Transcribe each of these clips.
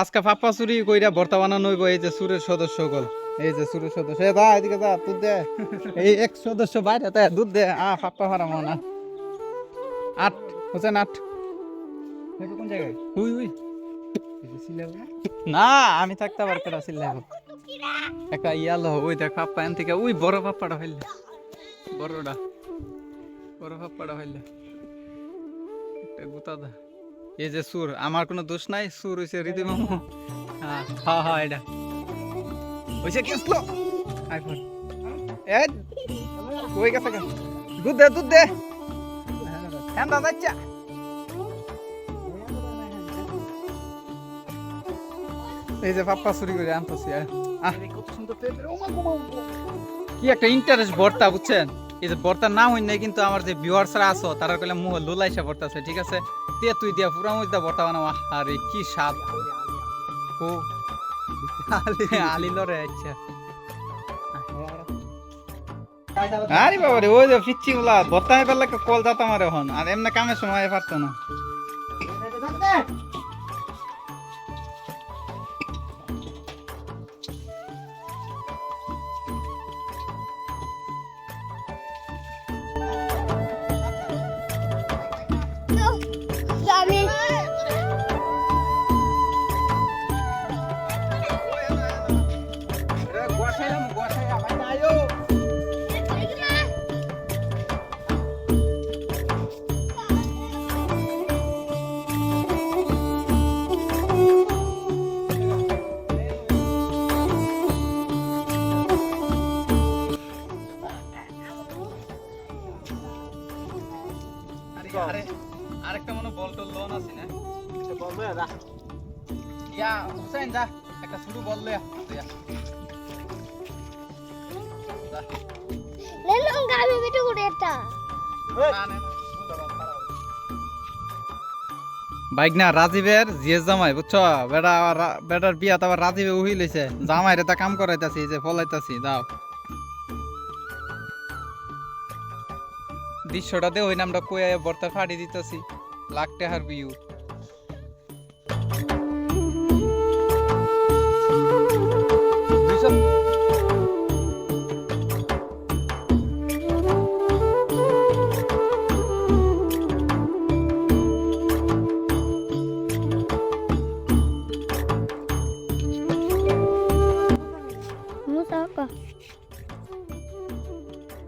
আজকে পাপ্পা চুরি কইরা ভর্তা বানানো হইব এই যে সুরের সদস্য সকল এই যে সুরের সদস্য এ দা এদিকে দা দুধ দে। এই এক সদস্য বাইরে তে দুধ দে। আ পাপ্পা হারাম না আট হোসেন আট। কোন জায়গায়? হুই হুই না? আমি থাকতে পার কেটা সিল্লাবো একটা ইয়ালো ওই দেখ পাপ্পা এন থেকে ওই বড় পাপ্পাটা হইলে। বড়টা। বড় পাপ্পাটা হইলে। একটা গুতা দা। এই যে সুর আমার কোনো দোষ নাই সুর হইছে রীতি মামু। হ্যাঁ হ্যাঁ হ্যাঁ এটা। হইছে কি আসলো আইফোন এ কই গেছে গা? দুধ দে দুধ দে। হ্যাঁ দাদা চা এই যে পাপ্পা চুরি করে আনতেছি কি একটা ইন্টারেস্ট ভর্তা বুঝছেন? এই যে ভর্তার নাম হই নাই, কিন্তু আমার যে ভিউয়ার্সরা আছো, তারা কইলে মুহ লুলাইসা ভর্তা আছে ঠিক আছে? তে তুই দিয়া পুরা মধ্যে ভর্তা বানাও। আরে কি স্বাদ। ও আলি লরে আচ্ছা। আরে বাবা রে ওই যে পিচ্ছি গুলা ভর্তা হয়ে পেলে কল যাতাম আর এখন। আর এমনি কামের সময় পারতো না। হুসাইন যা একটা শুরু বল লয়া ভিডিও করে একটা। বাইক না রাজীবের জিএস জামাই বুঝছ? বেটা রা- বেটার বিয়াত আবার রাজীবে উহি লইছে। জামাই রে তা কাম করাইতাছি যে ফলাইতাছি দাও। দৃশ্যটা দে ওই নামটা কয়ে বর্তার ফাড়ি দিতেছি। লাখ টাকার বিউ।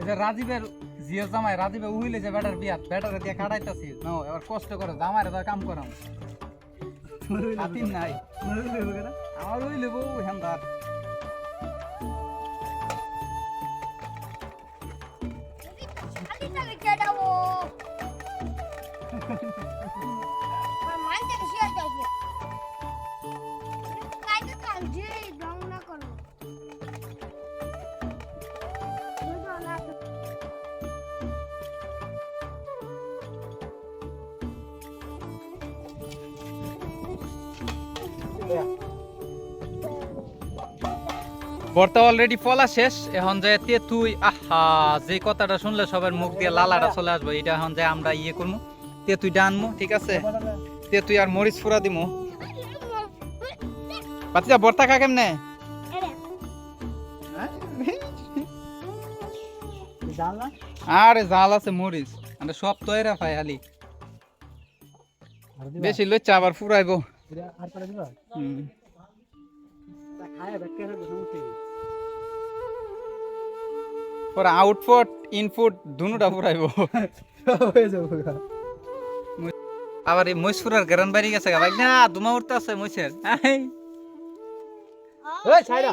যে রাজীবের জিও জামাই, রাজীবে উহিলে যে বেটার বিয়াত, বেটারে দিয়ে কাটাইতাছি। নাও, এবার কষ্ট করে জামাইরে তো কাম করাম হাতির নাই। আমার ওই লেবো হেন্দার। বর্তা অলরেডি ফলা শেষ এখন যে তে তুই আহা যে কথাটা শুনলে সবার মুখ দিয়ে লালাটা চলে আসবে এটা এখন যে আমরা ইয়ে করব তে তুই ডানমু ঠিক আছে? তে তুই আর মরিচ ফুরা দিমু। পাতিজা বর্তা খা কেমনে? আরে জাল আছে মরিচ আমরা সব তো এরা পাই আলি বেশি লইচা আবার ফুরাইবো। হুম। পরে আউটপুট ইনপুট দুনুটা ফুরাইবো আবার এই মহিষপুরের গ্রান বাড়ি গেছে গা ভাই না দুমা উঠতে আছে মহিষের আই, ওই ছাইরা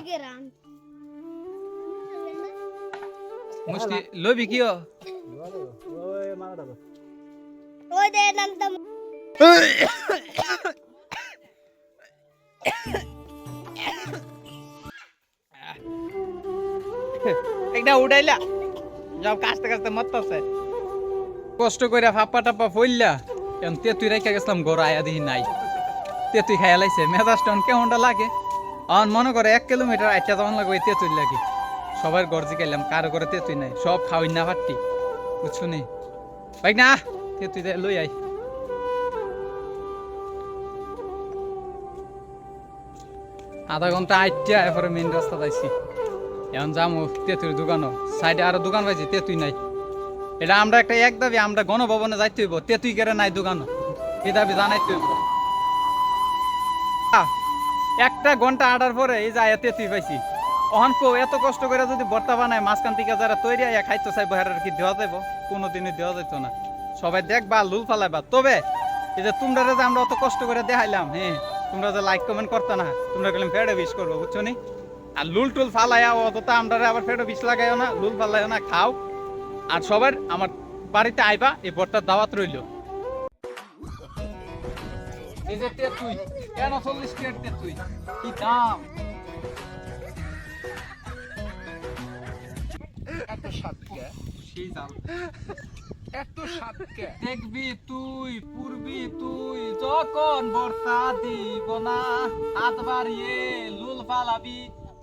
মুষ্টি লবি কিও ওই দে নাম উড়াইলা। যাও কাছতে কাছতে মরতেছে। কষ্ট করে ফাপ্পা টাপ্পা ফইল্লা। এখন তেতুই রেখে গেছিলাম, ঘর আয়া দিহি নাই। তেতুই খাইয়া লাইছে। মেজাজটা অন কেমনটা লাগে? অন মনে করে এক কিলোমিটার আইটা যেমন লাগে ওই তেতুই লাগে। সবার ঘর জিগাইলাম কারও করে তেতুই নাই। সব খাওয়াই না পারতি বুঝছ নি? ভাই, না, তেতুই লই আই আধা ঘণ্টা আইটিয়া এরপরে মেন রাস্তা যাইছি। এখন যামু তেঁতুর দোকানও। সাইডে আরও দোকান পাইছি তেঁতুই নাই। এটা আমরা একটা এক দাবি, আমরা গণভবনে যাইতে হইব, তেঁতুই কেড়ে নাই দোকানও এই দাবি জানাইতে হইব। একটা ঘণ্টা আটার পরে এই যায় তেঁতুই পাইছি। অহন কো, এত কষ্ট করে যদি ভর্তা বানায়, মাঝখান থেকে যারা তৈরি আইয়া খাইতে চাইব হেরার কি দেওয়া যাইব? কোনোদিনই দেওয়া যাইত না। সবাই দেখবা, লুল ফালাইবা। তবে, এই যে তোমরা যে আমরা অত কষ্ট করে দেখাইলাম হ্যাঁ তোমরা যে লাইক কমেন্ট করতে না, তোমরা গেলাম ফেডে বিষ করব, বুঝছ নি? আর লুল টুল ফালাইয়া অতটা আমরা আবার ফেডে বিষ লাগাইও না লুল ফালাইও না খাও। আর সবার আমার বাড়িতে আইবা এই ভর্তার দাওয়াত রইল। যে তেঁতুই কেন চল্লিশ প্লেট তেঁতুই কি দাম? এত স্বাদ কে সেই দাম। এত স্বাদ কে দেখবি তুই পুরবি তুই যখন ভর্তা দিব না হাত বাড়িয়ে লুল ফালাবি।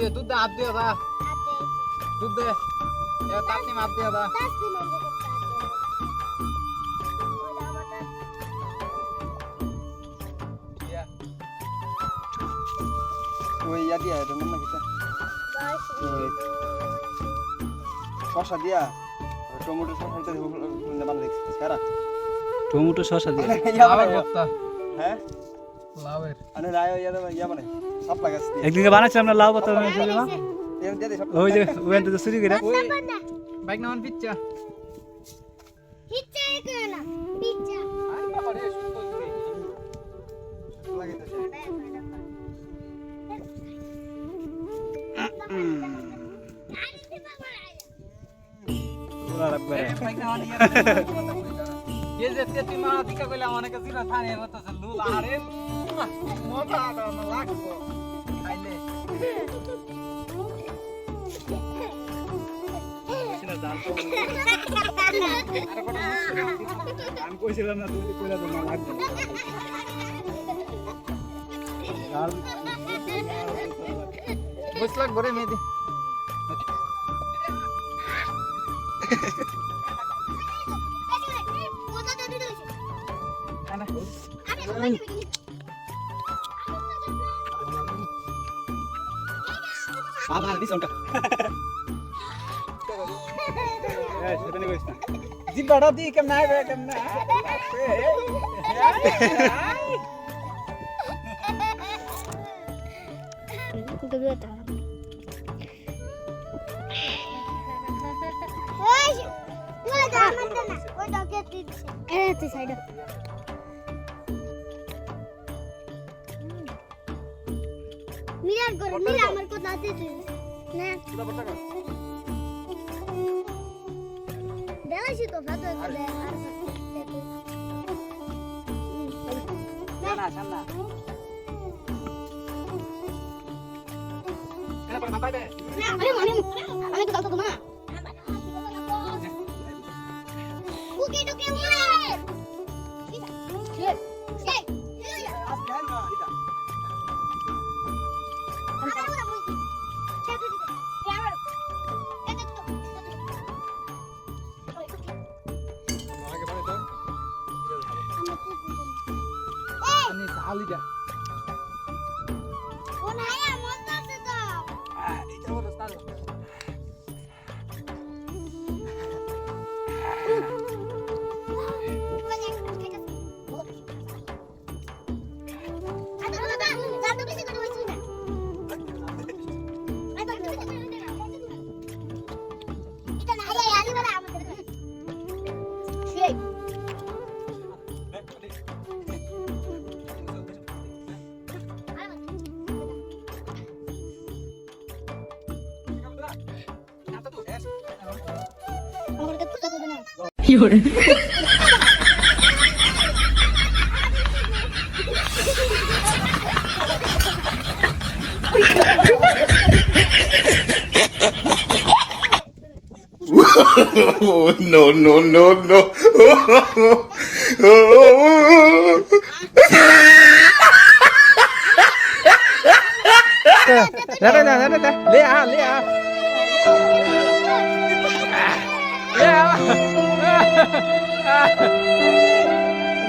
দিয়ে দুধ দে হাত দিয়ে দা দুধ দে। এ তাপনি মাত দিয়ে দা ইয়া। ওই ইয়া দিয়া এটা নাম কিটা। শশা দিয়া। টমেটো শশা দেখছি টমেটো দিয়ে। হ্যাঁ? লাউয়ের আরে রায় ইয়া দেবা ইয়া বানাই সব লাগাস দিয়ে একদিকে বানাচ্ছিলাম না লাউ পাতা বানাচ্ছিল না এর দিয়ে দে সব ওই যে ওখান থেকে চুরি করে ওই বাইক নামান পিচ্চা হিচ্ছা করে না পিচ্চা আই বাবা রে সুস্থ হইছে লাগাইতেছে ওরা রাখবে ये जे तेती मा दिका कइला अनेक जिरा थाने रत छ लुल आरे মজা লাগবো খাইলে আমি কইছিলাম না তুমি কইলা তোমার লাগবে বুঝলাম করে মেয়েদি Thank you. তো না লাগবে আর বুঝ লাগ বরে মেদি আবার দিছ ওটা এই সেটা নিয়ে কইছ না জিবাড়া দি কেম না রে কেম না মিরার করে মিরা আমার কথা দিতে না। দেখাইছি তো ভাত না সামনা আমি তো কথা তোমা আমি 有人。oh, no, no, no, no. Nada, nada, nada.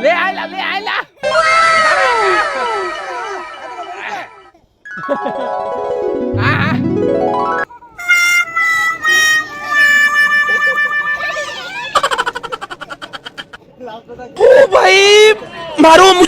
¡Léala, léala! ¡Ah! ¡Oh, ¡Maru.